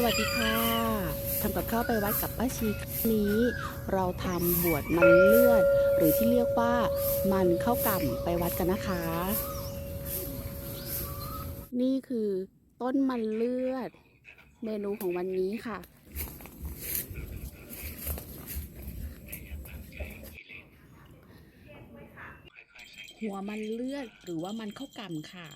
สวัสดีค่ะทำกับข้าวไปวัดกับป้าชีนี้ เราทำบวชมันเลือด หรือที่เรียกว่ามันข้าวกล่ำไปวัดกันนะคะ นี่คือต้นมันเลือด เมนูของวันนี้ค่ะ หัวมันเลือดหรือว่ามันข้าวกล่ำค่ะ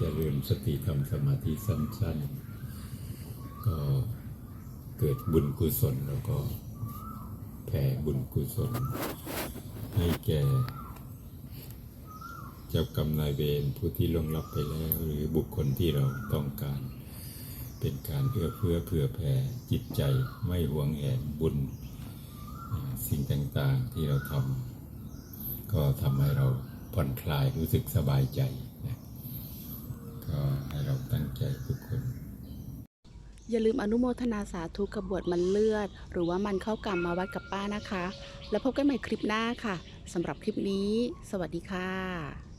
จริญสติธรรมสมาธิสั้นๆ ก็เกิดบุญกุศลแล้วก็แผ่บุญกุศลให้แก่ เจ้ากรรมนายเวรผู้ที่ล่วงลับไปแล้ว หรือบุคคลที่เราต้องการ เป็นการเพื่อเพื่อเผื่อแผ่จิตใจไม่หวงแหนบุญอ่าสิ่งต่างๆที่เราทำก็ทำให้เราผ่อนคลายรู้สึกสบายใจนะก็ให้เราตั้งใจทุกคนอย่าลืมอนุโมทนาสาธุกับบวชมันเลือด หรือว่ามันเข้ากรรมมาวัดกับป้านะคะ แล้วพบกันใหม่คลิปหน้าค่ะสำหรับคลิปนี้ สวัสดีค่ะ